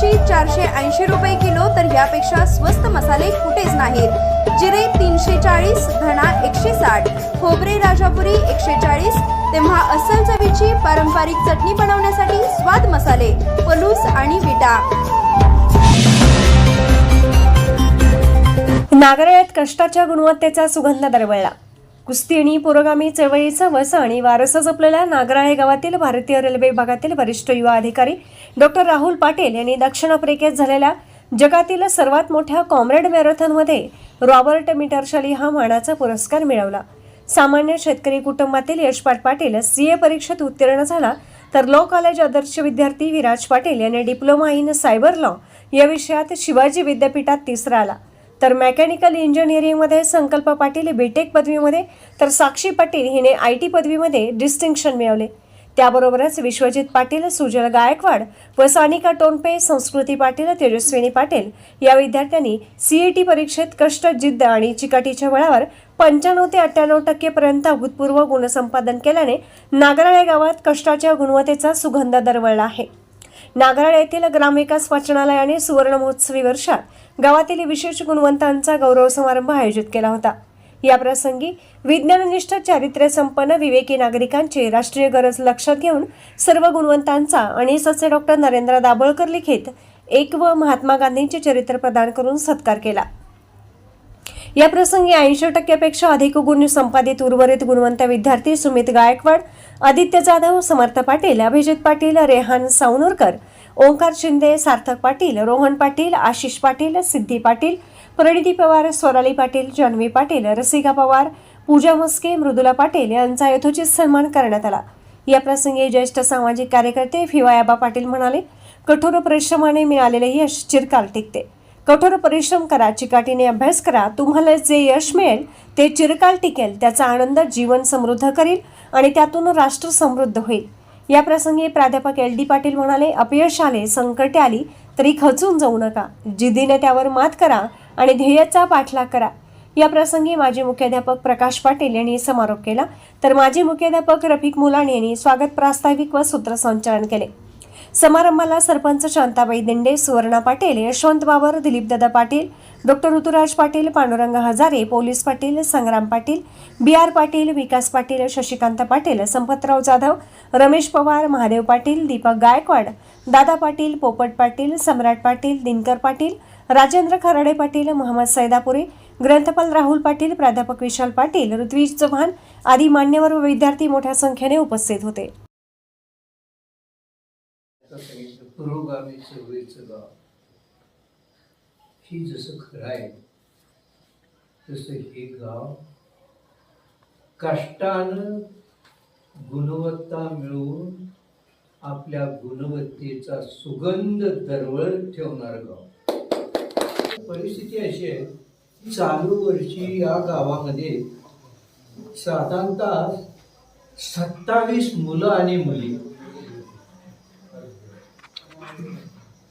चारशे ऐंशी रुपये किलो तर यापेक्षा स्वस्त मसाले कुठेच नाहीत. जिरे तीनशे चाळीस धणा एकशे साठ खोबरे राजापुरी एकशे चाळीस. तेव्हा अस्सल चवीची पारंपरिक चटणी बनवण्यासाठी स्वाद मसाले पलूस आणि विटा. नागराळ्यात कष्टाच्या गुणवत्तेचा सुगंध दरवळला. कुस्ती आणि पुरोगामी चळवळीचं वस आणि वारसा जपलेल्या नागराळे गावातील भारतीय रेल्वे विभागातील वरिष्ठ युवा अधिकारी डॉक्टर राहुल पाटील यांनी दक्षिण आफ्रिकेत झालेल्या जगातील सर्वात मोठ्या कॉम्रेड मॅरेथॉनमध्ये रॉबर्ट मिटरशली हा मानाचा पुरस्कार मिळवला. सामान्य शेतकरी कुटुंबातील यशपाट पाटील सीए परीक्षेत उत्तीर्ण झाला तर लॉ कॉलेज आदर्श विद्यार्थी विराज पाटील यांनी डिप्लोमा इन सायबर लॉ या विषयात शिवाजी विद्यापीठात तिसरा आला. तर मेकॅनिकल इंजिनिअरिंगमध्ये संकल्प पाटील बीटेक पदवीमध्ये. तर साक्षी पाटील हिने आय टी पदवीमध्ये डिस्टिंक्शन मिळवले. त्याबरोबरच विश्वजित पाटील सुजल गायकवाड व सानिका टोनपे संस्कृती पाटील तेजस्विनी पाटील या विद्यार्थ्यांनी सीईटी परीक्षेत कष्ट जिद्द आणि चिकाटीच्या बळावर पंच्याण्णव ते अठ्ठ्याण्णव टक्केपर्यंत अभूतपूर्व गुणसंपादन केल्याने नागराळे गावात कष्टाच्या गुणवत्तेचा सुगंध दरवळला आहे. नागराळ येथील ग्रामविकास वाचनालयाने सुवर्ण महोत्सवी वर्षात गावातील विशेष गुणवंतांचा गौरव समारंभ आयोजित केला होता. या प्रसंगी विज्ञाननिष्ठ चारित्र्य संपन्न विवेकी नागरिकांची राष्ट्रीय गरज लक्षात घेऊन सर्व गुणवंतांचा आणि सचे डॉक्टर नरेंद्र दाभोळकर लिखित एक व महात्मा गांधींचे चरित्र प्रदान करून सत्कार केला. या प्रसंगी ऐंशी टक्क्यापेक्षा अधिक गुण संपादित उर्वरित गुणवंत विद्यार्थी सुमित गायकवाड आदित्य जाधव समर्थ पाटील अभिजित पाटील रेहान सावनूरकर ओंकार शिंदे सार्थक पाटील रोहन पाटील आशिष पाटील सिद्धी पाटील प्रणिती पवार स्वराली पाटील जान्हवी पाटील रसिका पवार पूजा मस्के मृदुला पाटील यांचा यथोचित सन्मान करण्यात आला. या प्रसंगी ज्येष्ठ सामाजिक कार्यकर्ते फिवायाबा पाटील म्हणाले कठोर परिश्रमाने मिळालेले यश चिरकाल टिकते. कठोर परिश्रम करा चिकाटीने अभ्यास करा तुम्हाला जे यश मिळेल ते चिरकाल टिकेल त्याचा आनंद जीवन समृद्ध करील आणि त्यातून राष्ट्र समृद्ध होईल. या प्रसंगी प्राध्यापक एल डी पाटील म्हणाले अपयश आले संकटे आली तरी खचून जाऊ नका. जिद्दीने त्यावर मात करा आणि ध्येयाचा पाठलाग करा. या प्रसंगी माजी मुख्याध्यापक प्रकाश पाटील यांनी समारोप केला. तर माजी मुख्याध्यापक रफिक मुलाणी यांनी स्वागत प्रास्ताविक व सूत्रसंचालन केले. समारंभाला sarpanch Shantabai Dinde Suvarna Patil Yashwant Babar Dilipdada Patil doctor Rituraj Patil Pandurang Hazare police Patil Sangram Patil B R Patil Vikas Patil Shashikant Patil Sampatrao Jadhav Ramesh Pawar Mahadev Patil Deepak Gaikwad Dada Patil Popat Patil सम्राट पाटील दिनकर पाटील राजेंद्र खराडे पाटील मोहम्मद सैदापुरे ग्रंथपाल राहुल पाटील प्राध्यापक विशाल पाटील ऋत्विज चव्हाण आदी मान्यवर व विद्यार्थी मोठ्या संख्येने उपस्थित होते. आता सांगितलं पुरोगामी चवळीचं गाव. ही जसं खरं आहे तसं हे गाव कष्टानं गुणवत्ता मिळवून आपल्या गुणवत्तेचा सुगंध दरवळत ठेवणार गाव. परिस्थिती अशी आहे की चालू वर्षी या गावामध्ये साधारणतः सत्तावीस मुलं आणि मुली.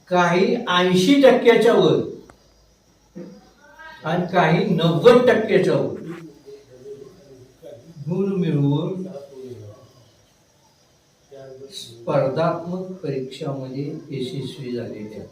काही ऐंशी टक्क्याच्या वर. आणि काही नव्वद टक्क्याच्या वर. गुण मिळवून स्पर्धात्मक परीक्षामध्ये यशस्वी झालेले आहेत